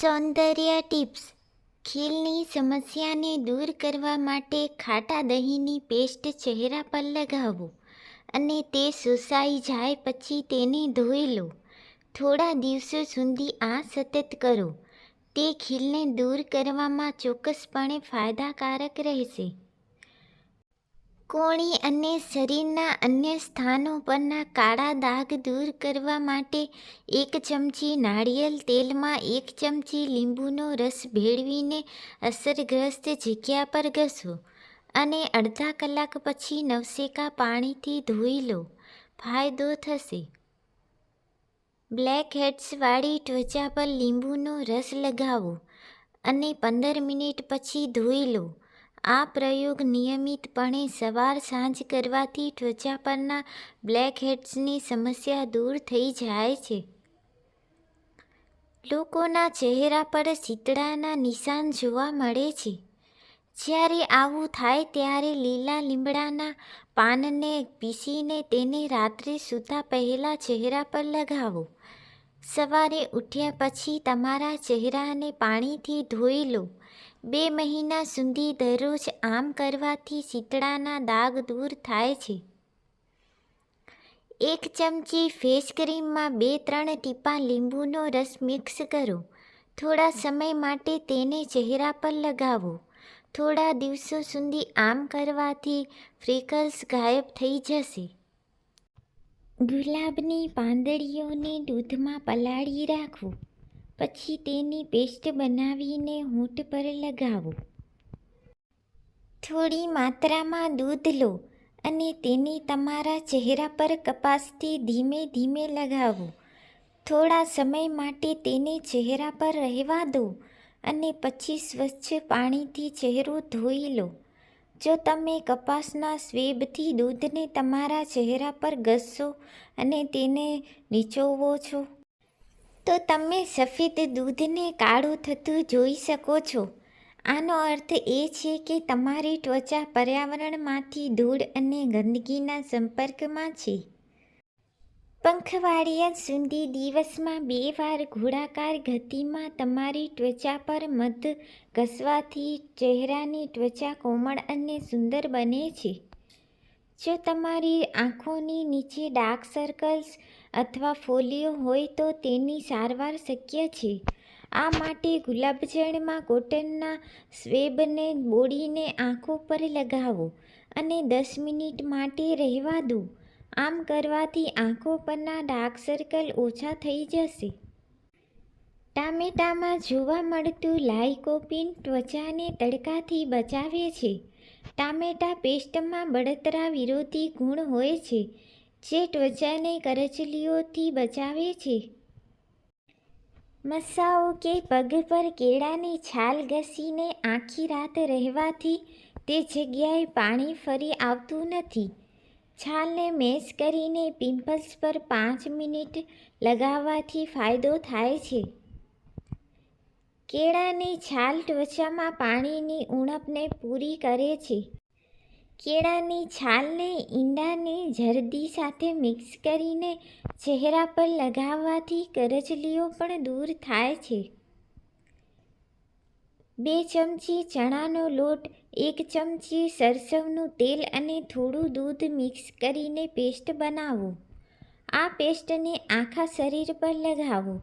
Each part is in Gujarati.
સૌંદર્ય ટિપ્સ. ખીલની સમસ્યાને દૂર કરવા માટે ખાટા દહીંની પેસ્ટ ચહેરા પર લગાવો અને તે સુસાઈ જાય પછી તેને ધોઈ લો. થોડા દિવસો સુધી આ સતત કરો. તે ખીલને દૂર કરવામાં ચોક્કસપણે ફાયદાકારક રહેશે. કોણી અને શરીરના અન્ય સ્થાનો પરના કાળા દાગ દૂર કરવા માટે એક ચમચી નાળિયેર તેલમાં એક ચમચી લીંબુનો રસ ભેળવીને અસરગ્રસ્ત જગ્યા પર ઘસો અને અડધા કલાક પછી નવશેકા પાણીથી ધોઈ લો. ફાયદો થશે. બ્લેક હેડ્સવાળી ત્વચા પર લીંબુનો રસ લગાવો અને પંદર મિનિટ પછી ધોઈ લો. આ પ્રયોગ નિયમિતપણે સવાર સાંજ કરવાથી ત્વચા પરના બ્લેક હેડ્સની સમસ્યા દૂર થઈ જાય છે. લોકોના ચહેરા પર શીતળાના નિશાન જોવા મળે છે. જ્યારે આવું થાય ત્યારે લીલા લીમડાના પાનને પીસીને તેને રાત્રે સૂતા પહેલાં ચહેરા પર લગાવો. સવારે ઉઠ્યા પછી તમારા ચહેરાને પાણીથી ધોઈ લો. બે મહિના સુધી દરરોજ આમ કરવાથી શીતળાના દાગ દૂર થાય છે. એક ચમચી ફેસ ક્રીમમાં બે ત્રણ ટીપાં લીંબુનો રસ મિક્સ કરો. થોડા સમય માટે તેને ચહેરા પર લગાવો. થોડા દિવસો સુધી આમ કરવાથી ફ્રીકલ્સ ગાયબ થઈ જશે. ગુલાબની પાંદડીઓને દૂધમાં પલાળી રાખો. પછી તેની પેસ્ટ બનાવીને હોઠ પર લગાવો. થોડી માત્રામાં દૂધ લો અને તેને તમારા ચહેરા પર કપાસથી ધીમે ધીમે લગાવો. થોડા સમય માટે તેને ચહેરા પર રહેવા દો અને પછી સ્વચ્છ પાણીથી ચહેરો ધોઈ લો. જો તમે કપાસના સ્વેબથી દૂધને તમારા ચહેરા પર ઘસશો અને તેને નીચોવો છો તો તમે સફેદ દૂધને કાળું થતું જોઈ શકો છો. આનો અર્થ એ છે કે તમારી ત્વચા પર્યાવરણમાંથી ધૂળ અને ગંદકીના સંપર્કમાં છે. પંખવાડિયા સુધી દિવસમાં બે વાર ગોળાકાર ગતિમાં તમારી ત્વચા પર મધ ઘસવાથી ચહેરાની ત્વચા કોમળ અને સુંદર બને છે. જો તમારી આંખોની નીચે ડાર્ક સર્કલ્સ અથવા ફોલિયો હોય તો તેની સારવાર શક્ય છે. આ માટે ગુલાબજળમાં કોટનના સ્વેબને બોળીને આંખો પર લગાવો અને દસ મિનિટ માટે રહેવા દો. આમ કરવાથી આંખો પરના ડાર્ક સર્કલ ઓછા થઈ જશે. ટામેટામાં જોવા મળતું લાઇકોપિન ત્વચાને તડકાથી બચાવે છે. ટામેટા પેસ્ટમાં બળતરા વિરોધી ગુણ હોય છે. જે ત્વચાને કરચલીઓથી બચાવે છે. મસાઓ કે પગ પર કેળાની છાલ ઘસીને આખી રાત રહેવાથી તે જગ્યાએ પાણી ફરી આવતું નથી. છાલને મેશ કરીને પિમ્પલ્સ પર પાંચ મિનિટ લગાવવાથી ફાયદો થાય છે. કેળાની છાલ ત્વચામાં પાણીની ઉણપને પૂરી કરે છે. કેળાની છાલને ઈંડાની જરદી સાથે મિક્સ કરીને ચહેરા પર લગાવવાથી કરચલીઓ પણ દૂર થાય છે. બે ચમચી ચણાનો લોટ, એક ચમચી સરસવનું તેલ અને થોડું દૂધ મિક્સ કરીને પેસ્ટ બનાવો. આ પેસ્ટને આખા શરીર પર લગાવો.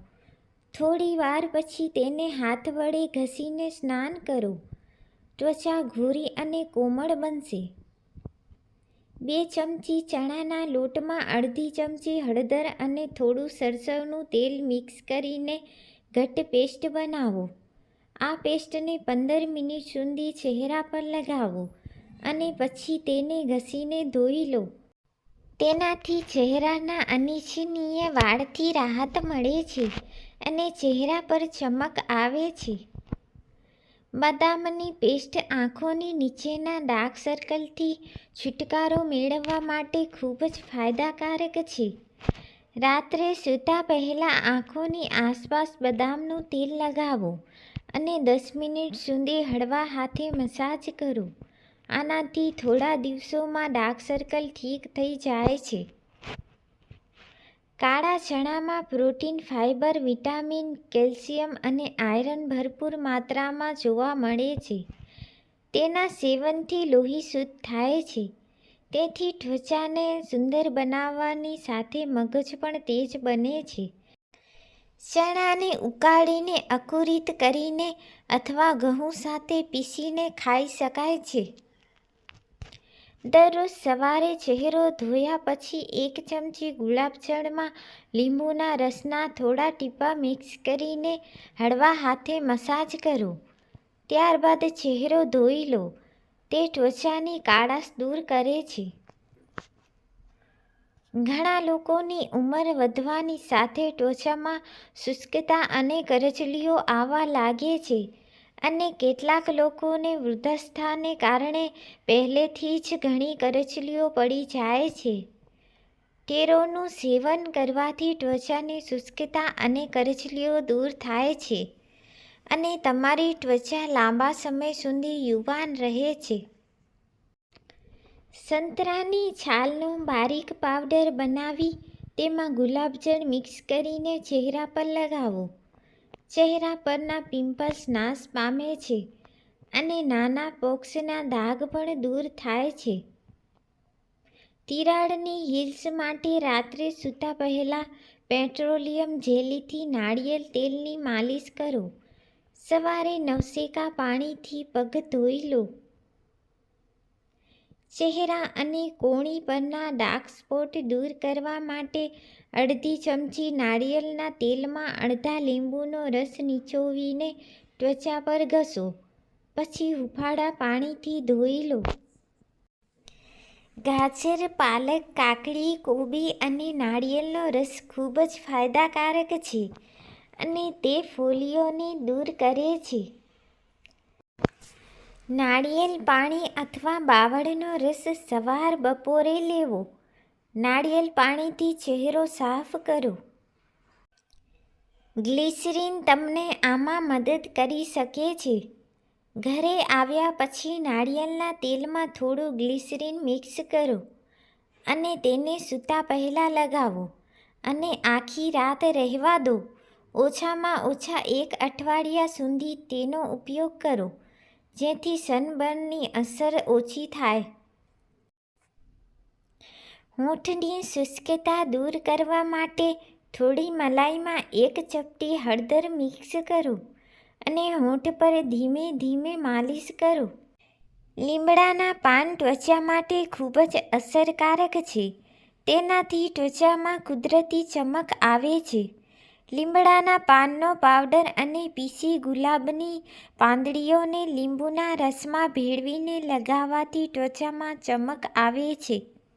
થોડી વાર પછી તેને હાથ વડે ઘસીને સ્નાન કરો. ત્વચા ઘોરી અને કોમળ બનશે. બે ચમચી ચણાના લોટમાં અડધી ચમચી હળદર અને થોડું સરસવનું તેલ મિક્સ કરીને ઘટ પેસ્ટ બનાવો. આ પેસ્ટને પંદર મિનિટ સુધી ચહેરા પર લગાવો અને પછી તેને ઘસીને ધોઈ લો. તેનાથી ચહેરાના અનિચ્છનીય વાળથી રાહત મળે છે અને ચહેરા પર ચમક આવે છે. બદામની પેસ્ટ આંખોની નીચેના ડાર્ક સર્કલથી છુટકારો મેળવવા માટે ખૂબ જ ફાયદાકારક છે. રાત્રે સૂતા પહેલાં આંખોની આસપાસ બદામનું તેલ લગાવો અને દસ મિનિટ સુધી હળવા હાથે મસાજ કરો. આનાથી થોડા દિવસોમાં ડાર્ક સર્કલ ઠીક થઈ જાય છે. કાળા ચણામાં પ્રોટીન ફાઇબર વિટામિન, કેલ્શિયમ અને આયરન ભરપૂર માત્રામાં જોવા મળે છે. તેના સેવનથી લોહી શુદ્ધ થાય છે. તેથી ત્વચાને સુંદર બનાવવાની સાથે મગજ પણ તેજ બને છે. ચણાને ઉકાળીને અકુરિત કરીને અથવા ઘઉં સાથે પીસીને ખાઈ શકાય છે. દરરોજ સવારે ચહેરો ધોયા પછી એક ચમચી ગુલાબજળમાં લીંબુના રસના થોડા ટીપા મિક્સ કરીને હળવા હાથે મસાજ કરો. ત્યારબાદ ચહેરો ધોઈ લો. તે ત્વચાની કાળાશ દૂર કરે છે. ઘણા લોકોની ઉંમર વધવાની સાથે ત્વચામાં શુષ્કતા અને કરચલીઓ આવવા લાગે છે. અને કેટલાક લોકોને વૃદ્ધાસ્થાને કારણે પહેલેથી જ ઘણી કરચલીઓ પડી જાય છે. કેરોનું સેવન કરવાથી ત્વચાની શુષ્કતા અને કરચલીઓ દૂર થાય છે અને તમારી ત્વચા લાંબા સમય સુધી યુવાન રહે છે. સંતરાની છાલનો બારીક પાવડર બનાવી તેમાં ગુલાબજળ મિક્સ કરીને ચહેરા પર લગાવો. ચહેરા પરના પિમ્પલ્સ નાશ પામે છે અને નાના પોક્સના દાગ પણ દૂર થાય છે. તિરાડની હિલ્સ માટે રાત્રે સૂતા પહેલાં પેટ્રોલિયમ જેલીથી નાળિયેર તેલની માલિશ કરો. સવારે નવશેકા પાણીથી પગ ધોઈ લો. ચહેરા અને કોણી પરના ડાર્ક સ્પોટ દૂર કરવા માટે અડધી ચમચી નાળિયેરના તેલમાં અડધા લીંબુનો રસ નીચોવીને ત્વચા પર ઘસો. પછી હુફાળા પાણીથી ધોઈ લો. ગાજર, પાલક, કાકડી, કોબી અને નાળિયેરનો રસ ખૂબ જ ફાયદાકારક છે અને તે ફોલ્લીઓને દૂર કરે છે. નાળિયેર પાણી અથવા બાવળનો રસ સવાર બપોરે લેવો. નાળિયેર પાણીથી ચહેરો સાફ કરો. ગ્લિસરીન તમને આમાં મદદ કરી શકે છે. ઘરે આવ્યા પછી નાળિયેરના તેલમાં થોડું ગ્લિસરીન મિક્સ કરો અને તેને સૂતા પહેલાં લગાવો અને આખી રાત રહેવા દો. ઓછામાં ઓછા એક અઠવાડિયા સુધી તેનો ઉપયોગ કરો. જેથી સનબર્નની અસર ઓછી થાય. હોઠની શુષ્કતા દૂર કરવા માટે થોડી મલાઈમાં એક ચપટી હળદર મિક્સ કરો અને હોઠ પર ધીમે ધીમે માલિશ કરો. લીમડાના પાન ત્વચા માટે ખૂબ જ અસરકારક છે. તેનાથી ત્વચામાં કુદરતી ચમક આવે છે. લીમડાના પાનનો પાવડર અને પીસી ગુલાબની પાંદડીઓને લીંબુના રસમાં ભેળવીને લગાવવાથી ત્વચામાં ચમક આવે છે.